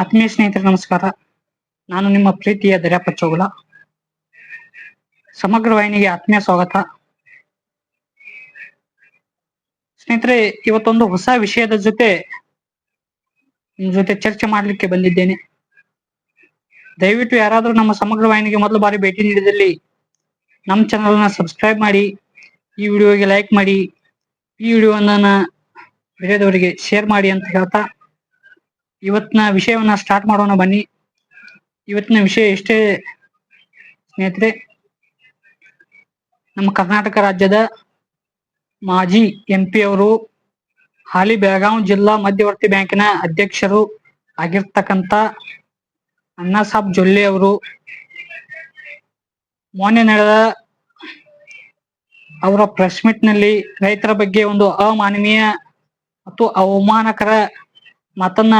ಆತ್ಮೀಯ ಸ್ನೇಹಿತರೆ, ನಮಸ್ಕಾರ. ನಾನು ನಿಮ್ಮ ಪ್ರೀತಿಯ ದರ್ಯಾಪ ಚೌಗುಲ ಸಮಗ್ರ ವಾಹಿನಿಗೆ ಆತ್ಮೀಯ ಸ್ವಾಗತ. ಸ್ನೇಹಿತರೆ, ಇವತ್ತೊಂದು ಹೊಸ ವಿಷಯದ ಜೊತೆ ನಿಮ್ ಜೊತೆ ಚರ್ಚೆ ಮಾಡಲಿಕ್ಕೆ ಬಂದಿದ್ದೇನೆ. ದಯವಿಟ್ಟು ಯಾರಾದರೂ ನಮ್ಮ ಸಮಗ್ರ ವಾಹಿನಿಗೆ ಮೊದಲು ಬಾರಿ ಭೇಟಿ ನೀಡಿದಲ್ಲಿ ನಮ್ಮ ಚಾನಲ್ನ ಸಬ್ಸ್ಕ್ರೈಬ್ ಮಾಡಿ, ಈ ವಿಡಿಯೋಗೆ ಲೈಕ್ ಮಾಡಿ, ಈ ವಿಡಿಯೋವನ್ನ ಬೇರೆದವರಿಗೆ ಶೇರ್ ಮಾಡಿ ಅಂತ ಹೇಳ್ತಾ ಇವತ್ತಿನ ವಿಷಯವನ್ನ ಸ್ಟಾರ್ಟ್ ಮಾಡೋಣ ಬನ್ನಿ. ಇವತ್ತಿನ ವಿಷಯ ಎಷ್ಟೇ ಸ್ನೇಹಿತರೆ, ನಮ್ಮ ಕರ್ನಾಟಕ ರಾಜ್ಯದ ಮಾಜಿ ಎಂ ಪಿ ಅವರು ಹಾಲಿ ಬೆಳಗಾವಿ ಜಿಲ್ಲಾ ಮಧ್ಯವರ್ತಿ ಬ್ಯಾಂಕಿನ ಅಧ್ಯಕ್ಷರು ಆಗಿರ್ತಕ್ಕಂಥ ಅಣ್ಣಾ ಸಾಬ್ ಜೊಲ್ಲೆ ಅವರು, ಮೊನ್ನೆ ನಡೆದ ಅವರ ಪ್ರೆಸ್ ಮೀಟ್ನಲ್ಲಿ ರೈತರ ಬಗ್ಗೆ ಒಂದು ಅಮಾನವೀಯ ಮತ್ತು ಅವಮಾನಕರ ಮಾತನ್ನ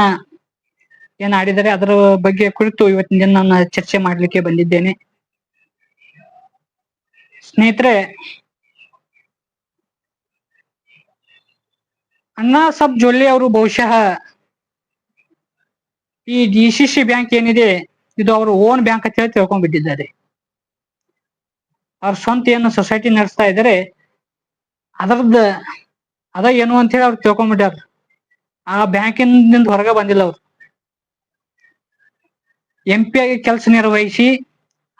ಏನ್ ಆಡಿದರೆ ಅದರ ಬಗ್ಗೆ ಕುರಿತು ಇವತ್ತಿನ ದಿನ ನಾನು ಚರ್ಚೆ ಮಾಡಲಿಕ್ಕೆ ಬಂದಿದ್ದೇನೆ. ಸ್ನೇಹಿತರೆ, ಅಣ್ಣಾ ಸಾಬ್ ಜೊಲ್ಲೆ ಅವರು ಬಹುಶಃ ಈ ಡಿ ಸಿ ಸಿ ಬ್ಯಾಂಕ್ ಏನಿದೆ, ಇದು ಅವರು ಓನ್ ಬ್ಯಾಂಕ್ ಅಂತ ಹೇಳಿ ತಿಳ್ಕೊಂಡ್ಬಿಟ್ಟಿದ್ದಾರೆ. ಅವ್ರ ಸ್ವಂತ ಏನು ಸೊಸೈಟಿ ನಡೆಸ್ತಾ ಇದ್ದಾರೆ, ಅದರದ, ಅದ ಏನು ಅಂತ ಹೇಳಿ ಅವ್ರು ತಿಳ್ಕೊಂಡ್ಬಿಟ್ಟಾರ. ಆ ಬ್ಯಾಂಕಿನಿಂದ ಹೊರಗೆ ಬಂದಿಲ್ಲ ಅವ್ರು. ಎಂ ಪಿ ಆಗಿ ಕೆಲಸ ನಿರ್ವಹಿಸಿ,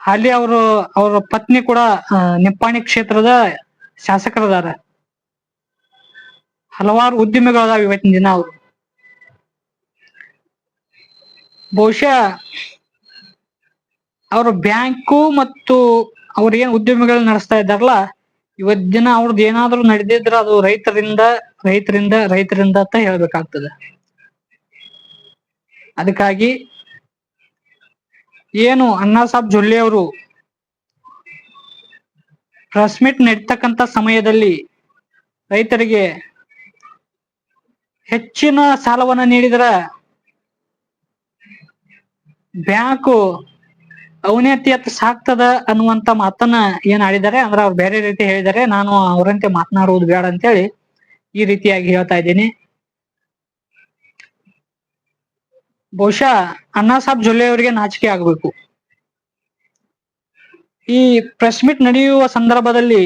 ಅಲ್ಲಿ ಅವರು, ಅವರ ಪತ್ನಿ ಕೂಡ ನಿಪ್ಪಾಣಿ ಕ್ಷೇತ್ರದ ಶಾಸಕರದಾರ. ಹಲವಾರು ಉದ್ಯಮಿಗಳದಾವ ಇವತ್ತಿನ ದಿನ ಅವರು. ಬಹುಶಃ ಅವರು ಬ್ಯಾಂಕು ಮತ್ತು ಅವ್ರು ಏನ್ ಉದ್ಯಮಿಗಳು ನಡೆಸ್ತಾ ಇದ್ದಾರಲ್ಲ ಇವತ್ ದಿನ ಅವ್ರದ್ದು ಏನಾದ್ರೂ ನಡೆದಿದ್ರೆ ಅದು ರೈತರಿಂದ ರೈತರಿಂದ ರೈತರಿಂದ ಅಂತ ಹೇಳ್ಬೇಕಾಗ್ತದೆ. ಅದಕ್ಕಾಗಿ ಏನು ಅಣ್ಣಾ ಸಾಬ್ ಜೊಲ್ಲೆ ಅವರು ಪ್ರೆಸ್ ಮೀಟ್ ನಡೀತಕ್ಕಂತ ಸಮಯದಲ್ಲಿ ರೈತರಿಗೆ ಹೆಚ್ಚಿನ ಸಾಲವನ್ನ ನೀಡಿದ್ರ ಬ್ಯಾಂಕು ಅವನತಿಯತ್ತ ಸಾಕ್ತದ ಅನ್ನುವಂತ ಮಾತನ್ನ ಏನ್ ಆಡಿದ್ದಾರೆ ಅಂದ್ರೆ ಅವ್ರು ಬೇರೆ ರೀತಿ ಹೇಳಿದ್ದಾರೆ. ನಾನು ಅವರಂತೆ ಮಾತನಾಡುವುದು ಬೇಡ ಅಂತೇಳಿ ಈ ರೀತಿಯಾಗಿ ಹೇಳ್ತಾ ಇದ್ದೀನಿ. ಬಹುಶಃ ಅಣ್ಣಾ ಸಾಬ್ ಜೊಲ್ಲೆ ಅವರಿಗೆ ನಾಚಿಕೆ ಆಗ್ಬೇಕು. ಈ ಪ್ರೆಸ್ ಮೀಟ್ ನಡೆಯುವ ಸಂದರ್ಭದಲ್ಲಿ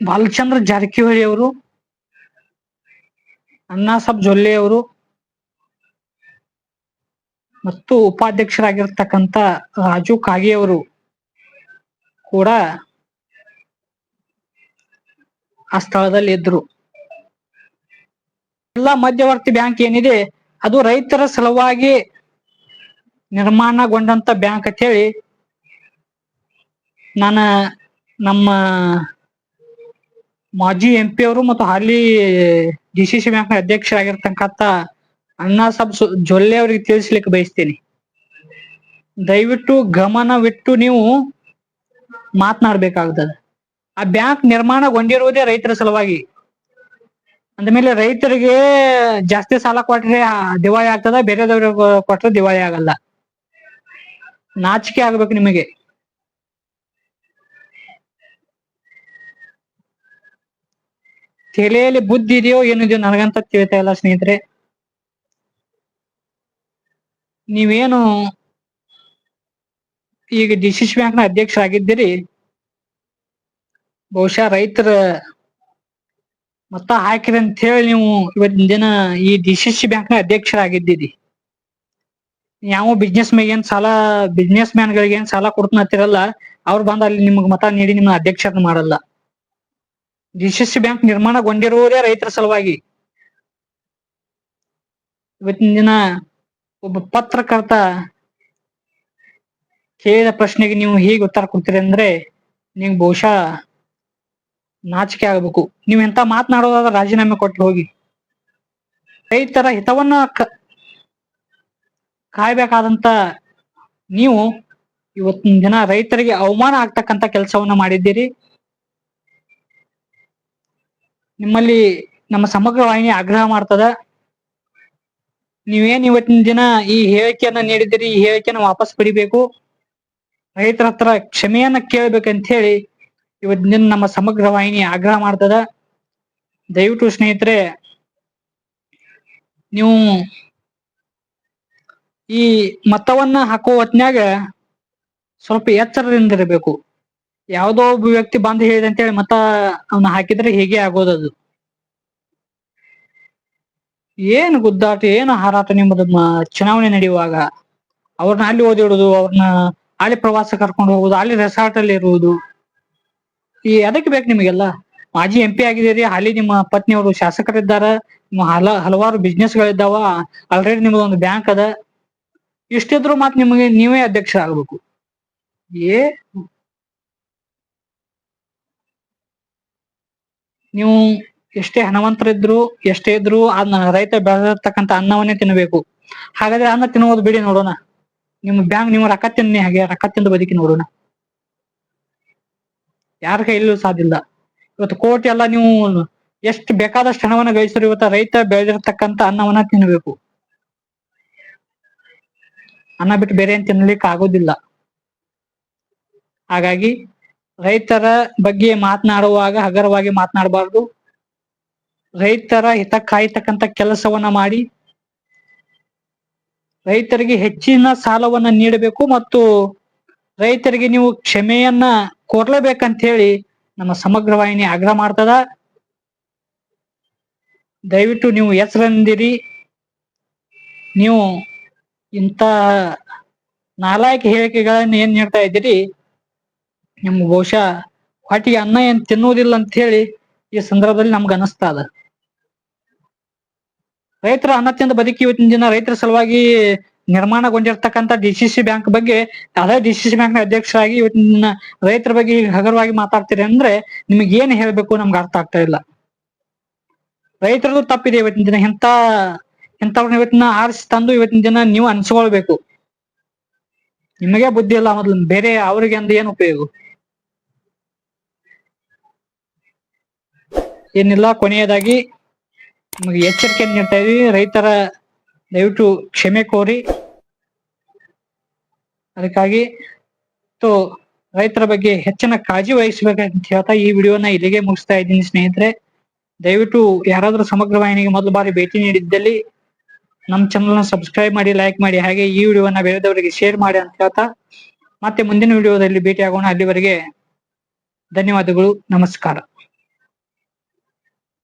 ಬಾಲಚಂದ್ರ ಜಾರಕಿಹೊಳಿ ಅವರು, ಅಣ್ಣಾ ಸಾಬ್ ಜೊಲ್ಲೆ ಅವರು ಮತ್ತು ಉಪಾಧ್ಯಕ್ಷರಾಗಿರ್ತಕ್ಕಂಥ ರಾಜು ಕಾಗೆ ಅವರು ಕೂಡ ಆ ಸ್ಥಳದಲ್ಲಿ ಇದ್ರು. ಎಲ್ಲ ಮಧ್ಯವರ್ತಿ ಬ್ಯಾಂಕ್ ಏನಿದೆ, ಅದು ರೈತರ ಸಲುವಾಗಿ ನಿರ್ಮಾಣಗೊಂಡಂತ ಬ್ಯಾಂಕ್ ಅಂತ ಹೇಳಿ ನಾನ ನಮ್ಮ ಮಾಜಿ ಎಂ ಪಿ ಅವರು ಮತ್ತು ಹಾಲಿ ಡಿ ಸಿ ಸಿ ಬ್ಯಾಂಕ್ನ ಅಧ್ಯಕ್ಷರಾಗಿರ್ತಕ್ಕಂಥ ಅಣ್ಣಾ ಸಾಬ್ ಜೊಲ್ಲೆ ಅವರಿಗೆ ತಿಳಿಸ್ಲಿಕ್ಕೆ ಬಯಸ್ತೀನಿ. ದಯವಿಟ್ಟು ಗಮನವಿಟ್ಟು ನೀವು ಮಾತನಾಡ್ಬೇಕಾಗ್ತದೆ. ಆ ಬ್ಯಾಂಕ್ ನಿರ್ಮಾಣಗೊಂಡಿರುವುದೇ ರೈತರ ಸಲುವಾಗಿ. ಅಂದಮೇಲೆ ರೈತರಿಗೆ ಜಾಸ್ತಿ ಸಾಲ ಕೊಟ್ರೆ ದಿವಾಳಿ ಆಗ್ತದ, ಬೇರೆದವ್ರಿಗೆ ಕೊಟ್ರೆ ದಿವಾಳಿ ಆಗಲ್ಲ. ನಾಚಿಕೆ ಆಗ್ಬೇಕು ನಿಮಗೆ. ತಲೆಯಲ್ಲಿ ಬುದ್ಧಿ ಇದೆಯೋ ಏನಿದೆಯೋ ನನಗಂತ ತಿಳಿತಾ ಇಲ್ಲ ಸ್ನೇಹಿತರೆ. ನೀವೇನು ಈಗ ಡಿಸಿಸ್ ಬ್ಯಾಂಕ್ನ ಅಧ್ಯಕ್ಷರಾಗಿದ್ದೀರಿ. ಬಹುಶಃ ರೈತರ ಮತ್ತ ಹಾಕಿರಿ ಅಂತ ಹೇಳಿ ನೀವು ಇವತ್ತಿನ ದಿನ ಈ ಡಿ ಸಿ ಸಿ ಬ್ಯಾಂಕ್ನ ಅಧ್ಯಕ್ಷರಾಗಿದ್ದೀರಿ. ಯಾವ ಬಿಸ್ನೆಸ್ ಮ್ಯಾಗ ಏನ್ ಸಾಲ ಬಿಸ್ನೆಸ್ ಮ್ಯಾನ್ ಗಳಿಗೆ ಏನ್ ಸಾಲ ಕೊಡ್ತಾನತ್ತಿರಲ್ಲ ಅವ್ರು ಬಂದ ಅಲ್ಲಿ ನಿಮ್ಗೆ ಮತ ನೀಡಿ ನಿಮ್ಮ ಅಧ್ಯಕ್ಷರ ಮಾಡಲ್ಲ. ಡಿ ಸಿ ಸಿ ಬ್ಯಾಂಕ್ ನಿರ್ಮಾಣಗೊಂಡಿರುವುದೇ ರೈತರ ಸಲುವಾಗಿ. ಇವತ್ತಿನ ದಿನ ಒಬ್ಬ ಪತ್ರಕರ್ತ ಕೇಳಿದ ಪ್ರಶ್ನೆಗೆ ನೀವು ಹೀಗೆ ಉತ್ತರ ಕೊಡ್ತೀರಿ ಅಂದ್ರೆ, ನೀವು ಬಹುಶಃ ನಾಚಿಕೆ ಆಗಬೇಕು. ನೀವು ಎಂತ ಮಾತನಾಡೋದಾದ್ರೆ ರಾಜೀನಾಮೆ ಕೊಟ್ಟು ಹೋಗಿ. ರೈತರ ಹಿತವನ್ನ ಕಾಯ್ಬೇಕಾದಂತ ನೀವು ಇವತ್ತಿನ ದಿನ ರೈತರಿಗೆ ಅವಮಾನ ಆಗ್ತಕ್ಕಂತ ಕೆಲಸವನ್ನ ಮಾಡಿದ್ದೀರಿ. ನಿಮ್ಮಲ್ಲಿ ನಮ್ಮ ಸಮಗ್ರ ವಾಹಿನಿ ಆಗ್ರಹ ಮಾಡ್ತದ. ನೀವೇನ್ ಇವತ್ತಿನ ದಿನ ಈ ಹೇಳಿಕೆಯನ್ನ ನೀಡಿದಿರಿ ಈ ಹೇಳಿಕೆಯನ್ನ ವಾಪಸ್ ಪಡಿಬೇಕು. ರೈತರ ಹತ್ರ ಕ್ಷಮೆಯನ್ನ ಕೇಳ್ಬೇಕಂತ ಹೇಳಿ ಇವತ್ತಿನ ನಮ್ಮ ಸಮಗ್ರ ವಾಹಿನಿ ಆಗ್ರಹ ಮಾಡ್ತದ. ದಯವಿಟ್ಟು ಸ್ನೇಹಿತರೆ, ನೀವು ಈ ಮತವನ್ನ ಹಾಕೋ ಹೊತ್ನ್ಯಾಗ ಸ್ವಲ್ಪ ಎಚ್ಚರದಿಂದ ಇರಬೇಕು ಯಾವುದೋ ಒಬ್ಬ ವ್ಯಕ್ತಿ ಬಂದು ಹೇಳಿದೆ ಅಂತೇಳಿ ಮತ ಅವನ್ನ ಹಾಕಿದ್ರೆ ಹೇಗೆ ಆಗೋದದು ಏನು ಗುದ್ದಾಟ, ಏನು ಹಾರಾಟ ನಿಮ್ಮದು ಚುನಾವಣೆ ನಡೆಯುವಾಗ. ಅವ್ರನ್ನ ಅಲ್ಲಿ ಓದಿಡುದು ಅವ್ರನ್ನ ಅಲ್ಲಿ ಪ್ರವಾಸ ಕರ್ಕೊಂಡು ಹೋಗುದು, ಅಲ್ಲಿ ರೆಸಾರ್ಟ್ ಅಲ್ಲಿ ಇರುವುದು. ಈ ಅದಕ್ಕೆ ಬೇಕು ನಿಮಗೆಲ್ಲ? ಮಾಜಿ ಎಂ ಪಿ ಆಗಿದ್ದೀರಿ ಹಾಲಿ ನಿಮ್ಮ ಪತ್ನಿಯವರು ಶಾಸಕರಿದ್ದಾರೆ, ನಿಮ್ಮ ಹಲ, ಹಲವಾರು ಬಿಸ್ನೆಸ್ ಗಳಿದ್ದಾವ ಆಲ್ರೆಡಿ ನಿಮ್ದು ಒಂದು ಬ್ಯಾಂಕ್ ಅದ. ಇಷ್ಟಿದ್ರು ಮಾತ್ರ ನಿಮಗೆ ನೀವೇ ಅಧ್ಯಕ್ಷ ಆಗ್ಬೇಕು ಏ? ನೀವು ಎಷ್ಟೇ ಹಣವಂತರಿದ್ರು, ಎಷ್ಟೇ ಇದ್ರು ಅನ್ನ ರೈತ ಬೆಳೆದಿರ್ತಕ್ಕಂಥ ಅನ್ನವನ್ನೇ ತಿನ್ನಬೇಕು ಹಾಗಾದ್ರೆ ಅನ್ನ ತಿನ್ನೋದು ಬಿಡಿ ನೋಡೋಣ. ನಿಮ್ಮ ಬ್ಯಾಂಕ್ ನೀವು ರೊಕ್ಕ ತಿನ್ನಿ ಹಾಗೆ, ರೊಕ್ಕ ತಿಂದು ಬದುಕಿ ನೋಡೋಣ. ಯಾರ ಕೈಯಲ್ಲೂ ಸಾಧ್ಯ ಇಲ್ಲ. ಇವತ್ತು ಕೋಟಿ ಎಲ್ಲ ನೀವು ಎಷ್ಟು ಬೇಕಾದಷ್ಟು ಹಣವನ್ನ ಗಳಿಸಿದ್ರು ಇವತ್ತು ರೈತ ಬೆಳೆದಿರತಕ್ಕಂತ ಅನ್ನವನ್ನ ತಿನ್ನಬೇಕು ಅನ್ನ ಬಿಟ್ಟು ಬೇರೆ ಏನ್ ತಿನ್ನಲಿಕ್ಕೆ ಆಗೋದಿಲ್ಲ. ಹಾಗಾಗಿ ರೈತರ ಬಗ್ಗೆ ಮಾತನಾಡುವಾಗ, ಹಗರವಾಗಿ ಮಾತನಾಡಬಾರ್ದು. ರೈತರ ಹಿತ ಕಾಯ್ತಕ್ಕಂತ ಕೆಲಸವನ್ನ ಮಾಡಿ, ರೈತರಿಗೆ ಹೆಚ್ಚಿನ ಸಾಲವನ್ನ ನೀಡಬೇಕು ಮತ್ತು ರೈತರಿಗೆ ನೀವು ಕ್ಷಮೆಯನ್ನ ಕೋರ್ಲೇಬೇಕಂತ ಹೇಳಿ ನಮ್ಮ ಸಮಗ್ರ ವಾಹಿನಿ ಆಗ್ರಹ ಮಾಡ್ತದ. ದಯವಿಟ್ಟು ನೀವು ಹೆಸರಂದಿರಿ ನೀವು ಇಂತ ನಾಲಾಯಕ ಹೇಳಿಕೆಗಳನ್ನ ಏನ್ ನೀಡ್ತಾ ಇದ್ದೀರಿ? ನಿಮ್ಮ ಬಹುಶಃ ಹೊಟ್ಟಿಗೆ ಅನ್ನ ಏನ್ ತಿನ್ನುವುದಿಲ್ಲ ಅಂತ ಹೇಳಿ ಈ ಸಂದರ್ಭದಲ್ಲಿ ನಮ್ಗೆ ಅನಿಸ್ತಾ ಅದ. ರೈತರ ಅನ್ನ ತಿಂದ ಬದುಕಿ ಇವತ್ತಿನ ದಿನ ರೈತರ ಸಲುವಾಗಿ ನಿರ್ಮಾಣಗೊಂಡಿರ್ತಕ್ಕಂಥ ಡಿ ಸಿ ಸಿ ಬ್ಯಾಂಕ್ ಬಗ್ಗೆ ಅದೇ ಡಿ ಸಿ ಸಿ ಬ್ಯಾಂಕ್ನ ಅಧ್ಯಕ್ಷರಾಗಿ ಇವತ್ತಿನ ರೈತರ ಬಗ್ಗೆ ಹಗರವಾಗಿ ಮಾತಾಡ್ತೀರಿ ಅಂದ್ರೆ ನಿಮಗೆ ಏನ್ ಹೇಳ್ಬೇಕು ನಮ್ಗೆ ಅರ್ಥ ಆಗ್ತಾ ಇಲ್ಲ. ರೈತರದು ತಪ್ಪಿದೆ ಇವತ್ತಿನ ದಿನ. ಇಂಥ, ಇಂಥವ್ರನ್ನ ಇವತ್ತಿನ ಆರಿಸಿ ತಂದು ಇವತ್ತಿನ ದಿನ ನೀವು ಅನ್ಸ್ಕೊಳ್ಬೇಕು. ನಿಮಗೆ ಬುದ್ಧಿ ಇಲ್ಲ ಮೊದ್ಲು, ಬೇರೆ ಅವ್ರಿಗೆ ಅಂದ ಏನು ಉಪಯೋಗ? ಏನಿಲ್ಲ, ಕೊನೆಯದಾಗಿ ನಿಮಗೆ ಎಚ್ಚರಿಕೆ ನೀಡ್ತಾ ಇದೀವಿ ರೈತರ ದಯವಿಟ್ಟು ಕ್ಷಮೆ ಕೋರಿ. ಅದಕ್ಕಾಗಿ ತು ರೈತರ ಬಗ್ಗೆ ಹೆಚ್ಚಿನ ಕಾಳಜಿ ವಹಿಸಬೇಕಂತ ಹೇಳ್ತಾ ಈ ವಿಡಿಯೋನ ಇಲ್ಲಿಗೆ ಮುಗಿಸ್ತಾ ಇದ್ದೀನಿ ಸ್ನೇಹಿತರೆ. ದಯವಿಟ್ಟು ಯಾರಾದರೂ ಸಮಗ್ರ ವಾಹಿನಿಗೆ ಮೊದಲ ಬಾರಿ ಭೇಟಿ ನೀಡಿದ್ದಲ್ಲಿ ನಮ್ಮ ಚಾನಲ್ನ ಸಬ್ಸ್ಕ್ರೈಬ್ ಮಾಡಿ ಲೈಕ್ ಮಾಡಿ, ಹಾಗೆ ಈ ವಿಡಿಯೋನ ಬೇರೆದವರಿಗೆ ಶೇರ್ ಮಾಡಿ ಅಂತ ಹೇಳ್ತಾ ಮತ್ತೆ ಮುಂದಿನ ವಿಡಿಯೋದಲ್ಲಿ ಭೇಟಿ ಆಗೋಣ ಅಲ್ಲಿವರೆಗೆ ಧನ್ಯವಾದಗಳು, ನಮಸ್ಕಾರ.